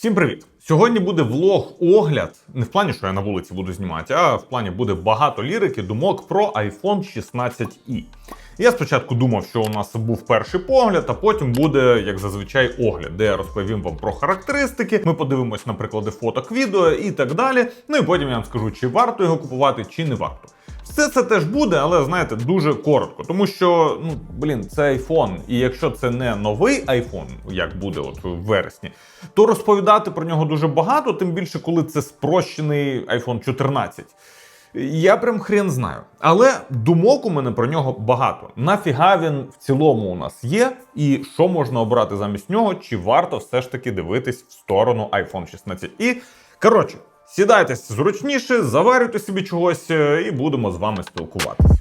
Всім привіт! Сьогодні буде влог-огляд. Не в плані, що я на вулиці буду знімати, а в плані буде багато лірики, думок про iPhone 16i. Я спочатку думав, що у нас був перший погляд, а потім буде, як зазвичай, огляд, де я розповім вам про характеристики. Ми подивимось на приклади фоток, відео і так далі. Ну і потім я вам скажу, чи варто його купувати, чи не варто. Все це теж буде, але знаєте, дуже коротко, тому що ну блін, це iPhone, і якщо це не новий iPhone, як буде от в вересні, то розповідати про нього дуже багато, тим більше коли це спрощений iPhone 14. Я прям хрен знаю. Але думок у мене про нього багато. Нафіга він в цілому у нас є, і що можна обрати замість нього, чи варто все ж таки дивитись в сторону iPhone 16 і коротше. Сідайтесь зручніше, заварюйте собі чогось е, і будемо з вами спілкуватися.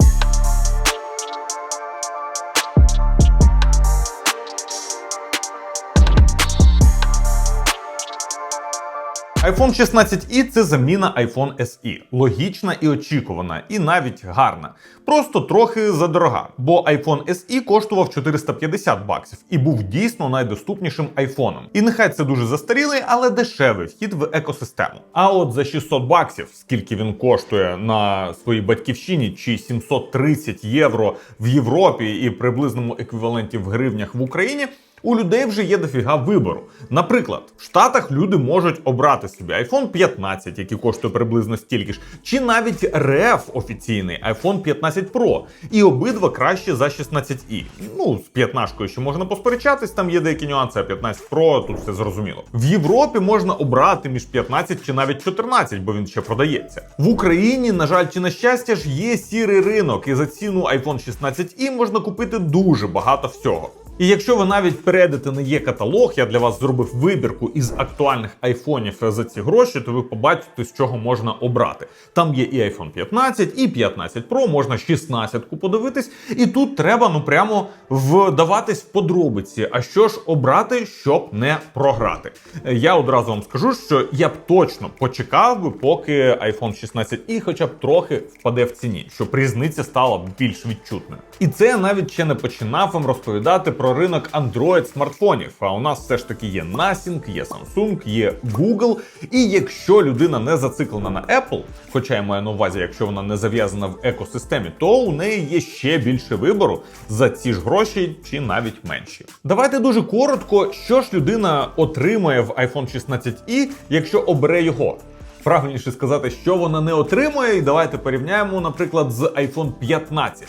iPhone 16i це заміна iPhone SE. Логічна і очікувана, і навіть гарна. Просто трохи задорога, бо iPhone SE коштував 450 баксів і був дійсно найдоступнішим айфоном. І нехай це дуже застарілий, але дешевий вхід в екосистему. А от за 600 баксів, скільки він коштує на своїй батьківщині, чи 730 євро в Європі і приблизному еквіваленті в гривнях в Україні. У людей вже є дофіга вибору. Наприклад, в Штатах люди можуть обрати собі iPhone 15, який коштує приблизно стільки ж, чи навіть РФ офіційний iPhone 15 Pro. І обидва краще за 16i. Ну, з 15 ще можна посперечатись, там є деякі нюанси, а 15 Pro тут все зрозуміло. В Європі можна обрати між 15 чи навіть 14, бо він ще продається. В Україні, на жаль, чи на щастя ж є сірий ринок, і за ціну iPhone 16i можна купити дуже багато всього. І якщо ви навіть перейдете на є каталог, я для вас зробив вибірку із актуальних айфонів за ці гроші, то ви побачите, з чого можна обрати. Там є і iPhone 15, і 15 Pro, можна 16-ку подивитись. І тут треба ну прямо вдаватись в подробиці. А що ж обрати, щоб не програти? Я одразу вам скажу, що я б точно почекав би, поки iPhone 16 і хоча б трохи впаде в ціні, щоб різниця стала б більш відчутною. І це я навіть ще не починав вам розповідати про ринок Android смартфонів. А у нас все ж таки є Nothing, є Samsung, є Google. І якщо людина не зациклена на Apple, хоча я маю на увазі, якщо вона не зав'язана в екосистемі, то у неї є ще більше вибору за ці ж гроші чи навіть менші. Давайте дуже коротко, що ж людина отримує в iPhone 16i, якщо обере його. Правильніше сказати, що вона не отримує, і давайте порівняємо, наприклад, з iPhone 15.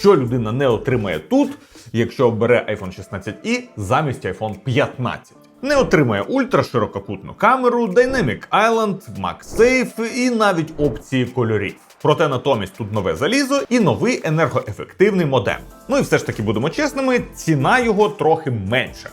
Що людина не отримає тут, якщо обере iPhone 16i замість iPhone 15. Не отримає ультраширококутну камеру, Dynamic Island, MagSafe і навіть опції кольорів. Проте натомість тут нове залізо і новий енергоефективний модем. Ну і все ж таки будемо чесними, ціна його трохи менша.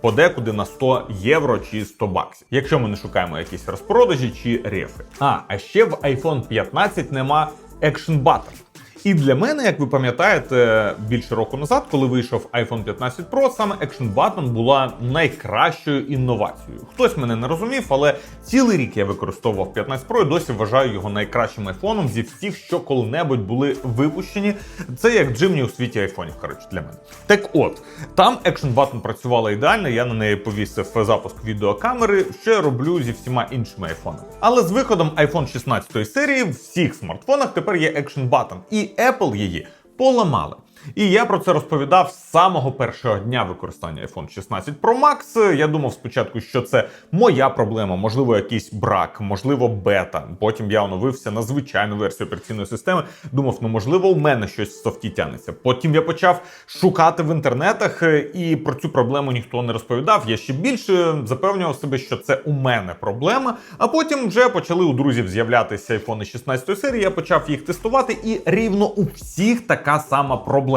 Подекуди на 100 євро чи 100 баксів, якщо ми не шукаємо якісь розпродажі чи рефи. А, а ще в iPhone 15 нема Action Button. І для мене, як ви пам'ятаєте, більше року назад, коли вийшов iPhone 15 Pro, саме Action Button була найкращою інновацією. Хтось мене не розумів, але цілий рік я використовував 15 Pro і досі вважаю його найкращим айфоном зі всіх, що коли-небудь були випущені. Це як джимні у світі айфонів. Коротше, для мене. Так от там Action Button працювала ідеально. Я на неї повісив запуск відеокамери, що я роблю зі всіма іншими айфонами. Але з виходом iPhone 16 серії в всіх смартфонах тепер є Action Button. І Apple її поламали. І я про це розповідав з самого першого дня використання iPhone 16 Pro Max. Я думав спочатку, що це моя проблема, можливо, якийсь брак, можливо, бета. Потім я оновився на звичайну версію операційної системи. Думав, ну можливо, у мене щось в софті тянеться. Потім я почав шукати в інтернетах, е, і про цю проблему ніхто не розповідав. Я ще більше запевнював себе, що це у мене проблема. А потім вже почали у друзів з'являтися iPhone 16 серії. Я почав їх тестувати, і рівно у всіх така сама проблема.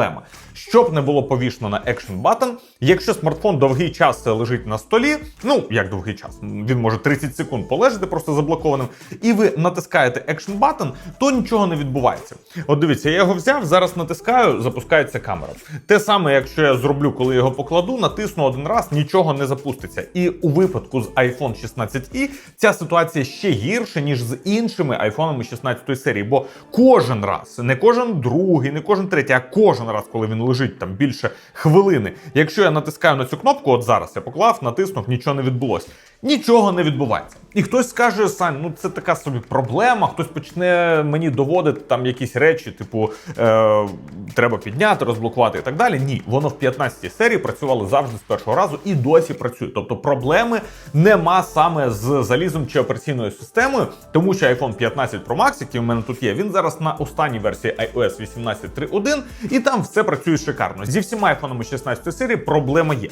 Щоб не було повішено на Action Button, якщо смартфон довгий час лежить на столі, ну як довгий час, він може 30 секунд полежати просто заблокованим, і ви натискаєте Action Button, то нічого не відбувається. От дивіться, я його взяв, зараз натискаю, запускається камера. Те саме, якщо я зроблю, коли його покладу, натисну один раз, нічого не запуститься. І у випадку з iPhone 16i ця ситуація ще гірша, ніж з іншими айфонами 16 серії, бо кожен раз, не кожен другий, не кожен третій, а кожен кожен раз, коли він лежить там більше хвилини. Якщо я натискаю на цю кнопку, от зараз я поклав, натиснув, нічого не відбулося. Нічого не відбувається. І хтось скаже, Сань, ну це така собі проблема. Хтось почне мені доводити там якісь речі, типу е, треба підняти, розблокувати і так далі. Ні, воно в 15 серії працювало завжди з першого разу і досі працює. Тобто проблеми нема саме з залізом чи операційною системою, тому що iPhone 15 Pro Max, який у мене тут є, він зараз на останній версії iOS 18.3.1, і там все працює шикарно. Зі всіма айфонами 16 серії проблема є.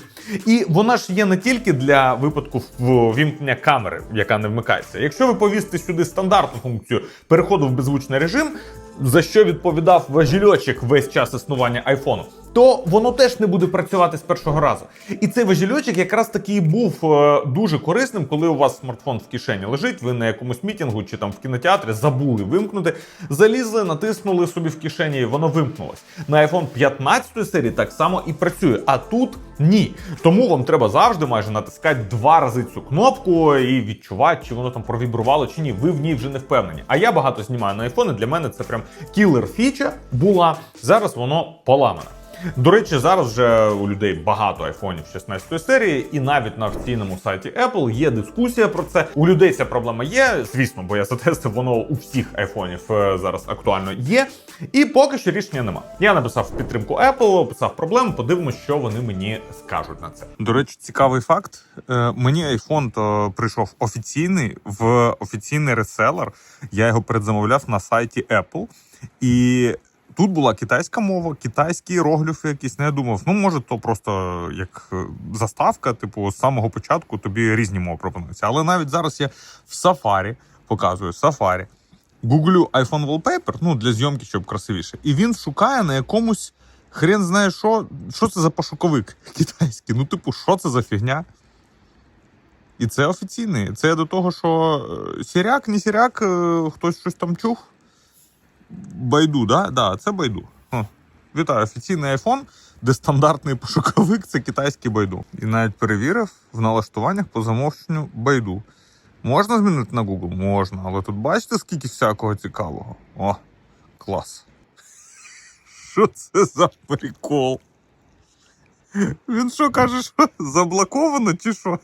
І вона ж є не тільки для випадку ввімкнення камери, яка не вмикається. Якщо ви повісите сюди стандартну функцію переходу в беззвучний режим, за що відповідав важільочок весь час існування айфону, то воно теж не буде працювати з першого разу. І цей важільочок якраз таки і був е, дуже корисним, коли у вас смартфон в кишені лежить, ви на якомусь мітінгу чи там в кінотеатрі забули вимкнути, залізли, натиснули собі в кишені, і воно вимкнулось. На iPhone 15 серії так само і працює, а тут ні. Тому вам треба завжди майже натискати два рази цю кнопку і відчувати, чи воно там провібрувало чи ні. Ви в ній вже не впевнені. А я багато знімаю на і Для мене це прям кілер фіча була. Зараз воно поламане. До речі, зараз вже у людей багато айфонів 16 серії, і навіть на офіційному сайті Apple є дискусія про це. У людей ця проблема є, звісно, бо я затестив, воно у всіх айфонів е, зараз актуально є. І поки що рішення нема. Я написав підтримку Apple, описав проблему, подивимось, що вони мені скажуть на це. До речі, цікавий факт. Е, Мені iPhone то прийшов офіційний в офіційний реселер. Я його передзамовляв на сайті Apple. І Тут була китайська мова, китайські іерогліфи якісь. Не думав, ну може, то просто як е, заставка, типу, з самого початку тобі різні мови пропонуються. Але навіть зараз я в Safari, показую Safari, гуглю iPhone Wallpaper, ну для зйомки, щоб красивіше, і він шукає на якомусь хрен знає що, що це за пошуковик китайський. Ну, типу, що це за фігня? І це офіційний. Це до того, що е, сіряк, не сіряк, е, хтось щось там чув. Байду, да? Да, це Байду. О, Вітаю, офіційний iPhone, де стандартний пошуковик це китайський байду. І навіть перевірив в налаштуваннях по замовченню байду. Можна змінити на Google? Можна, але тут бачите, скільки всякого цікавого. О, клас. Що це за прикол? Він що каже, що заблоковано чи що?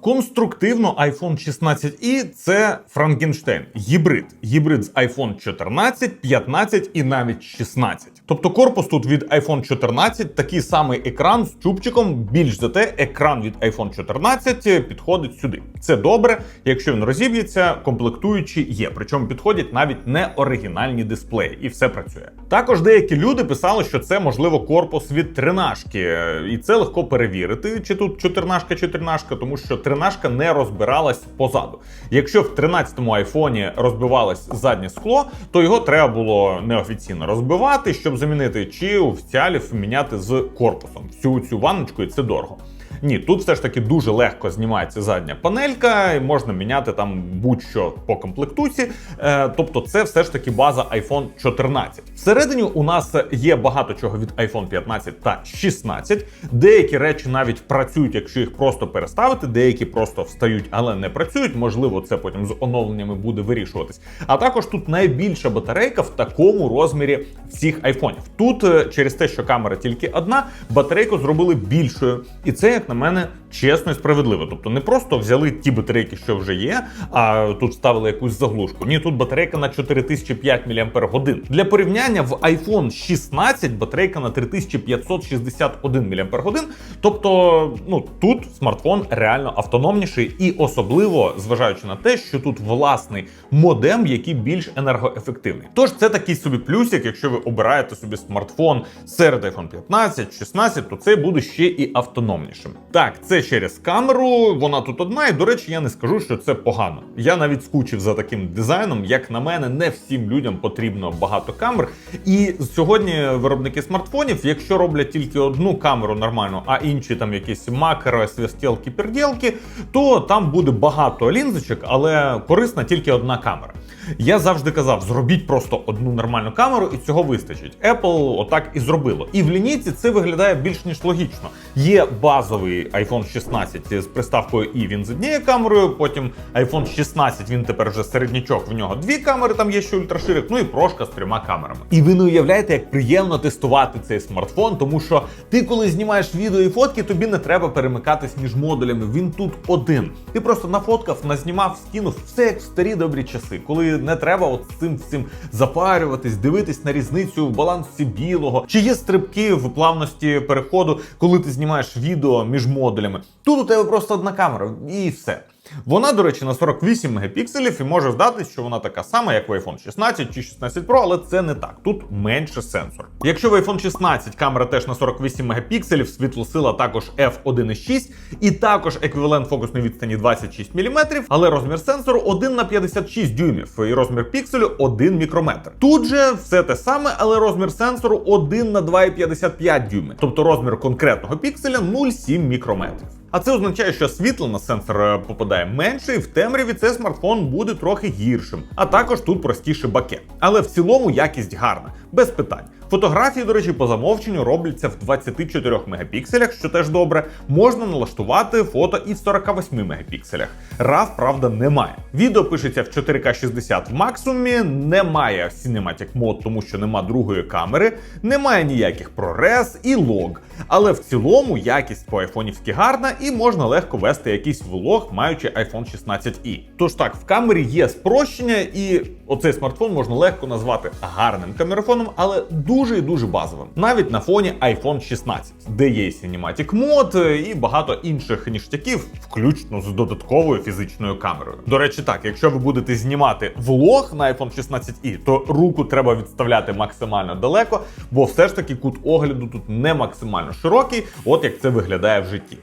Конструктивно iPhone 16 i це Франкенштейн, гібрид. Гібрид з iPhone 14, 15 і навіть 16. Тобто корпус тут від iPhone 14, такий самий екран з чубчиком. Більш за те, екран від iPhone 14 підходить сюди. Це добре. Якщо він розіб'ється, комплектуючі є. Причому підходять навіть не оригінальні дисплеї, і все працює. Також деякі люди писали, що це можливо корпус від тринашки, і це легко перевірити, чи тут чотирнашка, чи тринашка, тому що тринашка не розбиралась позаду. Якщо в 13-му айфоні розбивалось заднє скло, то його треба було неофіційно розбивати, щоб замінити, чи у втялів міняти з корпусом. Всю цю ванночку, і це дорого. Ні, тут все ж таки дуже легко знімається задня панелька, і можна міняти там будь-що по комплектуці. Е, тобто, це все ж таки база iPhone 14. Всередині у нас є багато чого від iPhone 15 та 16. Деякі речі навіть працюють, якщо їх просто переставити, деякі просто встають, але не працюють. Можливо, це потім з оновленнями буде вирішуватись. А також тут найбільша батарейка в такому розмірі всіх айфонів. Тут е, через те, що камера тільки одна, батарейку зробили більшою, і це як на мене чесно і справедливо. Тобто не просто взяли ті батарейки, що вже є, а тут ставили якусь заглушку. Ні, тут батарейка на 4005 мАч. Для порівняння в iPhone 16 батарейка на 3561 мАч. Тобто, ну тут смартфон реально автономніший і особливо зважаючи на те, що тут власний модем, який більш енергоефективний. Тож це такий собі плюсик, якщо ви обираєте собі смартфон серед iPhone 15, 16, то це буде ще і автономнішим. Так, це через камеру, вона тут одна, і до речі, я не скажу, що це погано. Я навіть скучив за таким дизайном. Як на мене, не всім людям потрібно багато камер. І сьогодні виробники смартфонів, якщо роблять тільки одну камеру нормально, а інші там якісь макро, свистілки, перділки, то там буде багато лінзочок, але корисна тільки одна камера. Я завжди казав: зробіть просто одну нормальну камеру, і цього вистачить. Apple отак і зробило. І в лінійці це виглядає більш ніж логічно. Є базовий другий iPhone 16 з приставкою і він з однією камерою. Потім iPhone 16, він тепер вже середнячок. В нього дві камери, там є ще ультраширик, ну і прошка з трьома камерами. І ви не уявляєте, як приємно тестувати цей смартфон, тому що ти, коли знімаєш відео і фотки, тобі не треба перемикатись між модулями. Він тут один. Ти просто нафоткав, назнімав, скинув все як в старі добрі часи, коли не треба от цим всім запарюватись, дивитись на різницю в балансі білого, чи є стрибки в плавності переходу, коли ти знімаєш відео між модулями. Тут у тебе просто одна камера і все. Вона, до речі, на 48 мегапікселів і може здатись, що вона така сама, як в iPhone 16 чи 16 Pro, але це не так. Тут менше сенсор. Якщо в iPhone 16 камера теж на 48 мегапікселів, світлосила також f1.6 і також еквівалент фокусної відстані 26 мм, але розмір сенсору 1 на 56 дюймів і розмір пікселю 1 мікрометр. Тут же все те саме, але розмір сенсору 1 на 2,55 дюйми, тобто розмір конкретного пікселя 0,7 мікрометрів. А це означає, що світло на сенсор е, попадає менше, і в темряві цей смартфон буде трохи гіршим. А також тут простіше баке. Але в цілому якість гарна, без питань. Фотографії, до речі, по замовченню робляться в 24 мегапікселях, що теж добре. Можна налаштувати фото і в 48 мегапікселях. RAW, правда, немає. Відео пишеться в 4К 60 в максимумі, немає Cinematic Mode, тому що нема другої камери, немає ніяких ProRes і лог. Але в цілому якість по айфонівськи гарна і можна легко вести якийсь влог, маючи iPhone 16i. Тож так, в камері є спрощення, і оцей смартфон можна легко назвати гарним камерафоном, але дуже і дуже базовим. Навіть на фоні iPhone 16, де є Cinematic Mode і багато інших ніштяків, включно з додатковою фізичною камерою. До речі, так, якщо ви будете знімати влог на iPhone 16i, то руку треба відставляти максимально далеко, бо все ж таки кут огляду тут не максимально широкий, от як це виглядає в житті.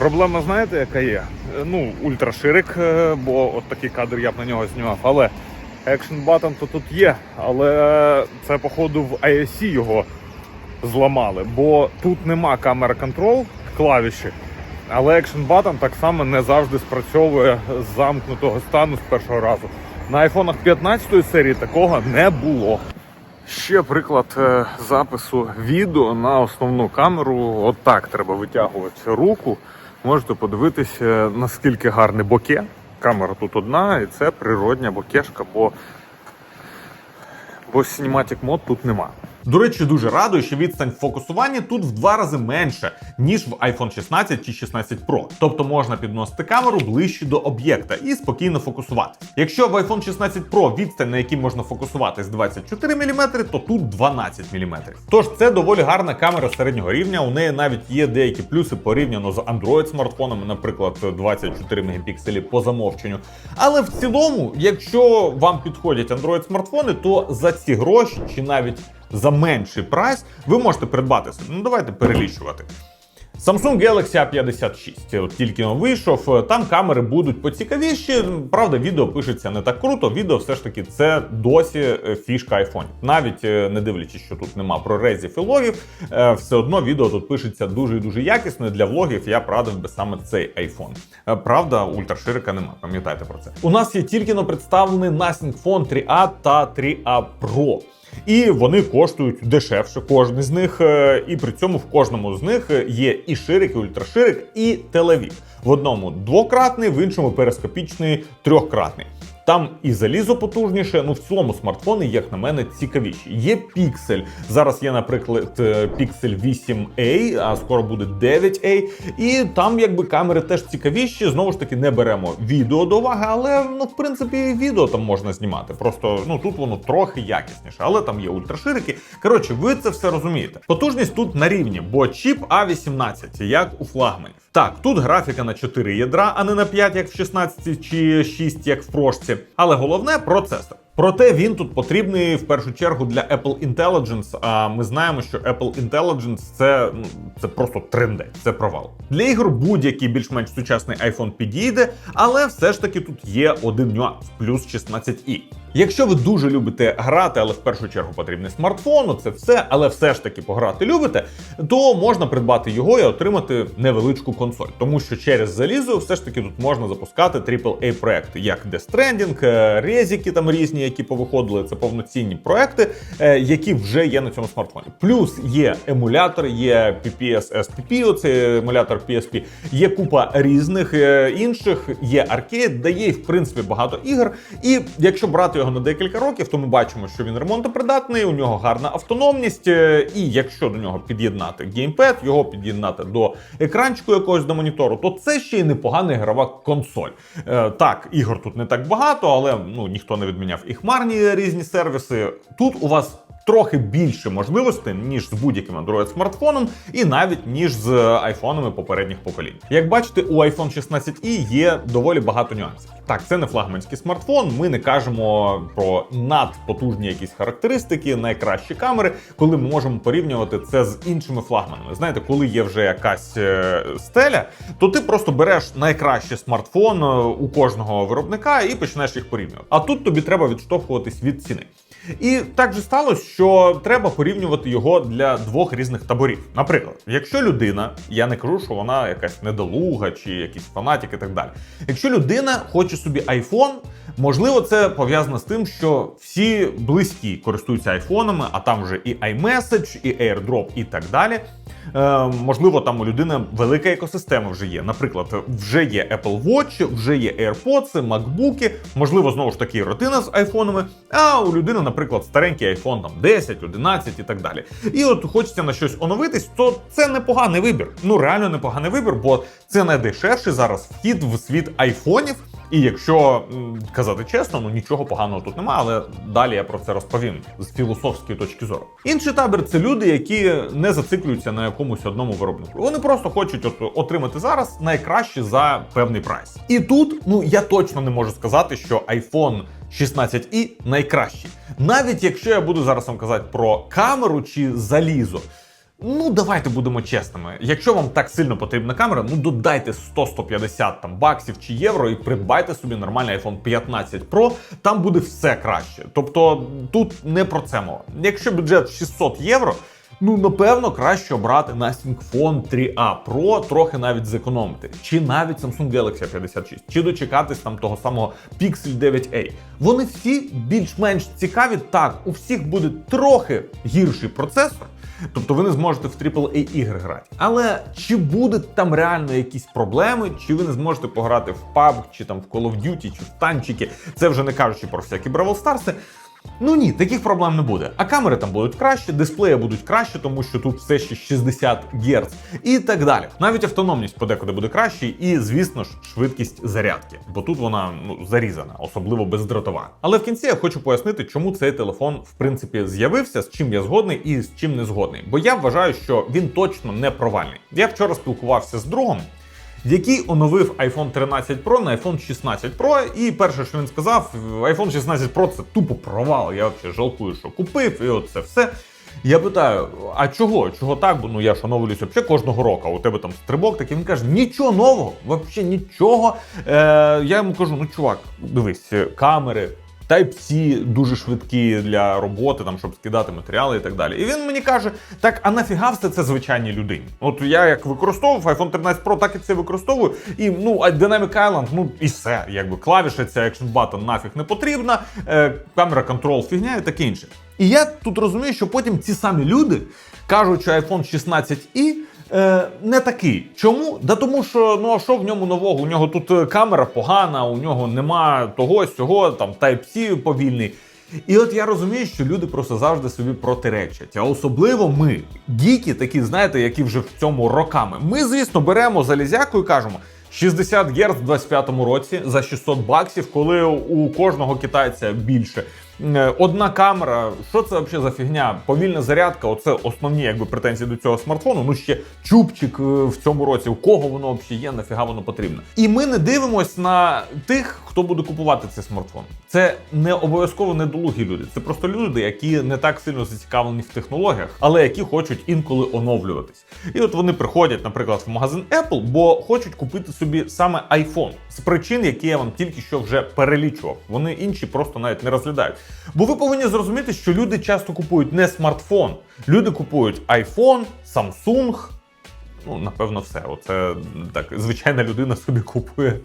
Проблема, знаєте, яка є? Е, Ну, ультраширик, е, бо от такий кадр я б на нього знімав. Але Action Button то тут є. Але це, походу, в ISC його зламали, бо тут нема камера контрол клавіші. Але Action Button так само не завжди спрацьовує з замкнутого стану з першого разу. На айфонах 15 серії такого не було. Ще приклад е, запису відео на основну камеру. От треба витягувати руку. Можете подивитися, наскільки гарне боке. Камера тут одна, і це природня бокешка, бо, бо Cinematic мод тут нема. До речі, дуже радую, що відстань в фокусуванні тут в два рази менше, ніж в iPhone 16 чи 16 Pro. Тобто можна підносити камеру ближче до об'єкта і спокійно фокусувати. Якщо в iPhone 16 Pro відстань, на якій можна фокусувати з 24 мм, то тут 12 мм. Тож це доволі гарна камера середнього рівня. У неї навіть є деякі плюси порівняно з Android смартфонами, наприклад, 24 мегапікселі по замовченню. Але в цілому, якщо вам підходять Android смартфони, то за ці гроші чи навіть за менший прайс ви можете придбати. Ну давайте перелічувати. Samsung Galaxy A56, от тільки він вийшов. Там камери будуть поцікавіші. Правда, відео пишеться не так круто. Відео все ж таки це досі е, фішка iPhone. Навіть е, не дивлячись, що тут нема прорезів і логів, е, все одно відео тут пишеться дуже і дуже якісно. Для влогів я радив би саме цей. Е, Правда, ультраширика нема. Пам'ятайте про це. У нас є тільки но представлений Nothing Phone 3A та 3A Pro. І вони коштують дешевше, кожен з них. е, І при цьому в кожному з них є і ширик, і ультраширик, і телевік. В одному двократний, в іншому перископічний трьохкратний. Там і залізо потужніше, ну в цілому смартфони, як на мене, цікавіші. Є піксель. Зараз є, наприклад, е, піксель 8A, а скоро буде 9A. І там якби камери теж цікавіші. Знову ж таки, не беремо відео до уваги, але ну, в принципі, відео там можна знімати. Просто ну тут воно трохи якісніше, але там є ультраширики. Коротше, ви це все розумієте. Потужність тут на рівні, бо чіп A18, як у флагманів. Так, тут графіка на 4 ядра, а не на 5, як в 16 чи 6, як в прошці. Але головне процесор. Проте він тут потрібний в першу чергу для Apple Intelligence. А ми знаємо, що Apple Intelligence це, ну, це просто тренде, це провал. Для ігор будь-який більш-менш сучасний iPhone підійде, але все ж таки тут є один нюанс плюс 16i. Якщо ви дуже любите грати, але в першу чергу потрібний смартфон, це все, але все ж таки пограти любите, то можна придбати його і отримати невеличку консоль. Тому що через залізо все ж таки тут можна запускати AAA проекти, як Death Stranding, е, резіки там різні, потужні, які повиходили. Це повноцінні проекти, е, які вже є на цьому смартфоні. Плюс є емулятор, є PPS SPP, оцей емулятор PSP, є купа різних е, інших, є аркейд, дає в принципі багато ігор. І якщо брати його на декілька років, то ми бачимо, що він ремонтопридатний, у нього гарна автономність. е, І якщо до нього під'єднати геймпед, його під'єднати до екранчику якогось до монітору, то це ще й непогана ігрова консоль. Так, ігор тут не так багато, але ну ніхто не відміняв і хмарні різні сервіси. Тут у вас. Трохи більше можливостей, ніж з будь-яким Android смартфоном, і навіть ніж з айфонами попередніх поколінь. Як бачите, у iPhone 16i є доволі багато нюансів. Так, це не флагманський смартфон. Ми не кажемо про надпотужні якісь характеристики, найкращі камери, коли ми можемо порівнювати це з іншими флагманами. Знаєте, коли є вже якась е, стеля, то ти просто береш найкращий смартфон е, у кожного виробника і почнеш їх порівнювати. А тут тобі треба відштовхуватись від ціни. І так же сталося, що треба порівнювати його для двох різних таборів. Наприклад, якщо людина, я не кажу, що вона якась недолуга чи якийсь фанатик і так далі. Якщо людина хоче собі iPhone, можливо, це пов'язано з тим, що всі близькі користуються айфонами, а там вже і iMessage, і AirDrop, і так далі. Е, можливо, там у людини велика екосистема вже є. Наприклад, вже є Apple Watch, вже є AirPods, MacBook, можливо, знову ж таки родина з айфонами. А у людини, наприклад, старенький iPhone там 10, 11 і так далі. І от хочеться на щось оновитись, то це непоганий вибір. Ну реально непоганий вибір, бо це найдешевший зараз вхід в світ айфонів. І якщо казати чесно, ну нічого поганого тут немає, але далі я про це розповім з філософської точки зору. Інший табір це люди, які не зациклюються на якомусь одному виробнику. Вони просто хочуть от отримати зараз найкраще за певний прайс. І тут, ну я точно не можу сказати, що iPhone 16i найкращий. Навіть якщо я буду зараз вам казати про камеру чи залізо. Ну, давайте будемо чесними. Якщо вам так сильно потрібна камера, ну додайте 100-150 там баксів чи євро і придбайте собі нормальний iPhone 15 Pro, там буде все краще. Тобто тут не про це мова. Якщо бюджет 600 євро. Ну, напевно, краще обрати Nothing Phone 3A Pro, трохи навіть зекономити, чи навіть Samsung Galaxy A56, чи дочекатись там того самого Pixel 9a. Вони всі більш-менш цікаві. Так, у всіх буде трохи гірший процесор. Тобто ви не зможете в AAA ігри грати. Але чи будуть там реально якісь проблеми, чи ви не зможете пограти в PUBG, чи там в Call of Duty, чи в танчики, це вже не кажучи про всякі Бравл Старси. Ну ні, таких проблем не буде. А камери там будуть краще, дисплеї будуть краще, тому що тут все ще 60 Гц і так далі. Навіть автономність подекуди буде краще, і звісно ж швидкість зарядки, бо тут вона ну зарізана, особливо бездротова. Але в кінці я хочу пояснити, чому цей телефон в принципі з'явився, з чим я згодний і з чим не згодний. Бо я вважаю, що він точно не провальний. Я вчора спілкувався з другом який оновив iPhone 13 Pro на iPhone 16 Pro. І перше, що він сказав, iPhone 16 Pro це тупо провал. Я взагалі жалкую, що купив, і от це все. Я питаю, а чого? Чого так? Бо ну я ж оновлююся взагалі кожного року, а у тебе там стрибок такий. Він каже, нічого нового, взагалі нічого. Е, я йому кажу: ну чувак, дивись, камери. Type-C дуже швидкі для роботи, там щоб скидати матеріали і так далі. І він мені каже: так, а нафіга все це звичайній людині? От я як використовував iPhone 13 Pro, так і це використовую. І ну Dynamic Island, ну і все, якби клавіша, ця Action Button нафіг не потрібна, е, камера контрол фігня і таке інше. І я тут розумію, що потім ці самі люди кажуть, що iPhone 16i Е, не такий. Чому? Да тому що ну а що в ньому нового? У нього тут е, камера погана, у нього нема того сього, там Type-C повільний. І от я розумію, що люди просто завжди собі протиречать. А особливо ми, гіки, такі, знаєте, які вже в цьому роками. Ми, звісно, беремо залізяку і кажемо. 60 Гц в 25-му році за 600 баксів, коли у кожного китайця більше. Е, Одна камера, що це взагалі за фігня? Повільна зарядка, оце основні якби претензії до цього смартфону. Ну ще чубчик е, в цьому році. У кого воно взагалі є, нафіга воно потрібно. І ми не дивимось на тих, хто буде купувати цей смартфон. Це не обов'язково недолугі люди. Це просто люди, які не так сильно зацікавлені в технологіях, але які хочуть інколи оновлюватись. І от вони приходять, наприклад, в магазин Apple, бо хочуть купити собі саме iPhone з причин, які я вам тільки що вже перелічував. Вони інші просто навіть не розглядають. Бо ви повинні зрозуміти, що люди часто купують не смартфон, люди купують iPhone, Samsung. Ну, напевно, все. Оце так звичайна людина собі купує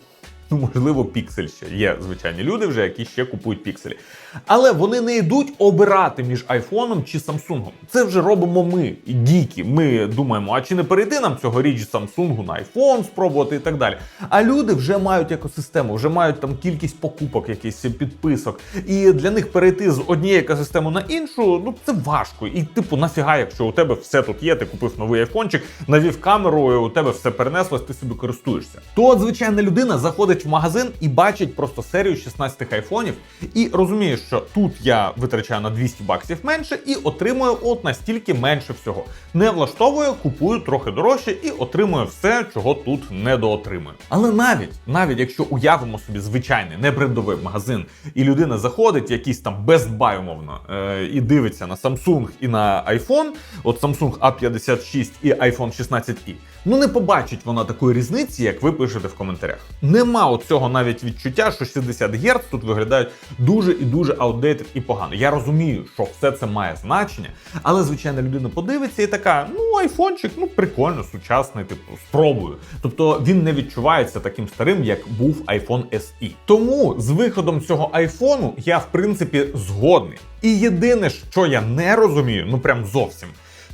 можливо, піксель ще. Є звичайні люди, вже які ще купують пікселі. Але вони не йдуть обирати між айфоном чи Самсунгом. Це вже робимо ми, гіки. Ми думаємо, а чи не перейти нам цьогоріч Самсунгу на айфон спробувати і так далі. А люди вже мають екосистему, вже мають там кількість покупок, якийсь підписок. І для них перейти з однієї екосистеми на іншу, ну це важко. І типу, нафіга, якщо у тебе все тут є, ти купив новий айфончик, навів камеру, і у тебе все перенеслось, ти собі користуєшся. То от звичайна людина заходить в магазин і бачить просто серію 16 айфонів і розуміє, що тут я витрачаю на 200 баксів менше і отримую от настільки менше всього. Не влаштовую, купую трохи дорожче і отримую все, чого тут не доотримую. Але навіть навіть якщо уявимо собі звичайний не брендовий магазин, і людина заходить, якийсь там Best Buy, умовно, е, і дивиться на Samsung і на iPhone, от Samsung A56 і iPhone 16i, ну не побачить вона такої різниці, як ви пишете в коментарях. Нема от цього навіть відчуття, що 60 Гц тут виглядають дуже і дуже outdated і погано. Я розумію, що все це має значення, але звичайна людина подивиться і така: ну айфончик, ну прикольно, сучасний, типу, спробую. Тобто він не відчувається таким старим, як був iPhone SE. Тому з виходом цього айфону я в принципі згодний. І єдине, що я не розумію, ну прям зовсім,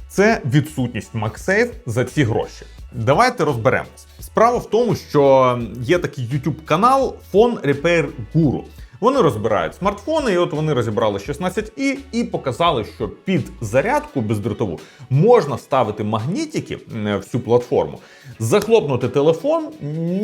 це відсутність MagSafe за ці гроші. Давайте розберемось. Справа в тому, що є такий YouTube канал Phone Repair Guru. Вони розбирають смартфони, і от вони розібрали 16i і показали, що під зарядку бездротову можна ставити магнітики в цю платформу, захлопнути телефон,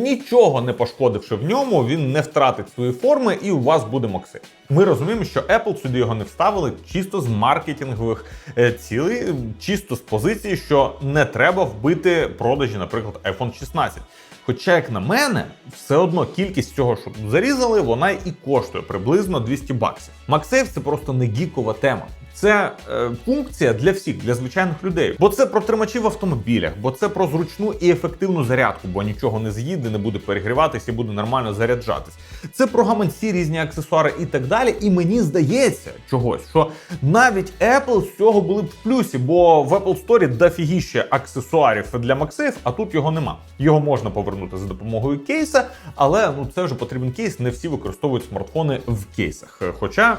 нічого не пошкодивши в ньому, він не втратить свої форми, і у вас буде Максим. Ми розуміємо, що Apple сюди його не вставили чисто з маркетингових е, цілей, чисто з позиції, що не треба вбити продажі, наприклад, iPhone 16. Хоча, як на мене, все одно кількість цього, що тут зарізали, вона і коштує приблизно 200 баксів. MagSafe – це просто не гікова тема. Це е, функція для всіх, для звичайних людей. Бо це про тримачі в автомобілях, бо це про зручну і ефективну зарядку, бо нічого не з'їде, не буде перегріватися буде нормально заряджатись. Це про гаманці, різні аксесуари і так далі. І мені здається чогось, що навіть Apple з цього були б в плюсі, бо в Apple Store дофігіще аксесуарів для MagSafe, а тут його нема. Його можна повернути за допомогою кейса, але ну це вже потрібен кейс. Не всі використовують смартфони в кейсах. Хоча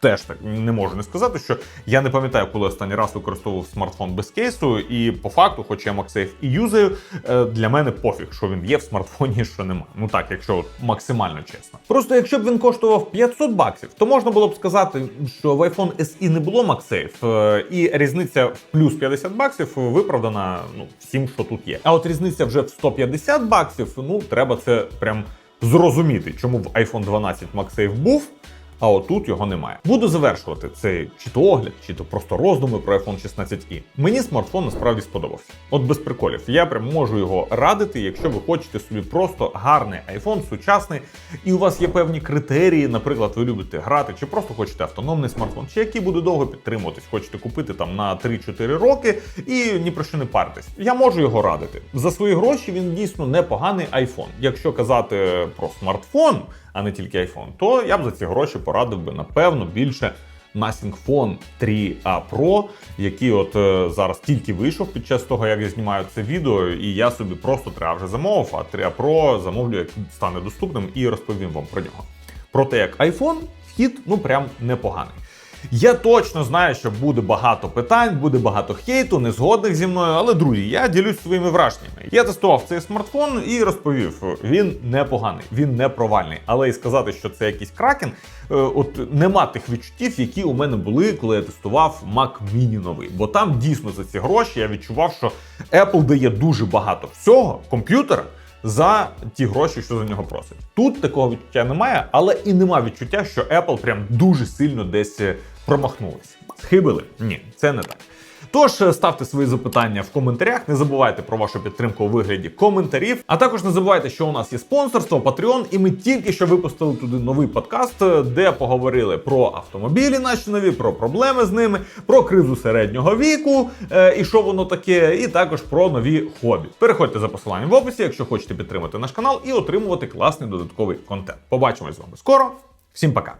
теж так не можу не сказати, що я не пам'ятаю, коли останній раз використовував смартфон без кейсу, і по факту, хоч я MagSafe і юзаю, е, для мене пофіг, що він є в смартфоні, що нема. Ну так, якщо максимально чесно. Просто якщо б він коштував 500 баксів, то можна було б сказати, що в iPhone SE не було MagSafe, е, і різниця в плюс 50 баксів виправдана ну всім, що тут є. А от різниця вже в 150 баксів, ну треба це прям зрозуміти, чому в iPhone 12 MagSafe був. А отут його немає. Буду завершувати цей чи то огляд, чи то просто роздуми про iPhone 16i. Мені смартфон насправді сподобався. От без приколів. Я прям можу його радити, якщо ви хочете собі просто гарний iPhone, сучасний, і у вас є певні критерії. Наприклад, ви любите грати, чи просто хочете автономний смартфон, чи який буде довго підтримуватись, хочете купити там на 3-4 роки і ні про що не паритись. Я можу його радити. За свої гроші він дійсно непоганий iPhone. Якщо казати про смартфон а не тільки iPhone, то я б за ці гроші порадив би напевно більше Nothing Phone 3A Pro, який от е, зараз тільки вийшов під час того, як я знімаю це відео, і я собі просто 3A вже замовив, а 3A Pro замовлю, як стане доступним, і розповім вам про нього. Проте як iPhone, вхід ну прям непоганий. Я точно знаю, що буде багато питань, буде багато хейту, незгодних зі мною. Але друзі, я ділюсь своїми враженнями. Я тестував цей смартфон і розповів: він непоганий, він не провальний. Але і сказати, що це якийсь кракен, е, от нема тих відчуттів, які у мене були, коли я тестував Mac Mini новий. Бо там дійсно за ці гроші я відчував, що Apple дає дуже багато всього комп'ютера. За ті гроші, що за нього просить. Тут такого відчуття немає, але і нема відчуття, що Apple прям дуже сильно десь е, промахнулися. Схибили? Ні, це не так. Тож е, ставте свої запитання в коментарях. Не забувайте про вашу підтримку у вигляді коментарів. А також не забувайте, що у нас є спонсорство, Patreon, і ми тільки що випустили туди новий подкаст, е, де поговорили про автомобілі наші нові, про проблеми з ними, про кризу середнього віку е, і що воно таке, і також про нові хобі. Переходьте за посиланням в описі, якщо хочете підтримати наш канал і отримувати класний додатковий контент. Побачимось з вами скоро. Всім пока.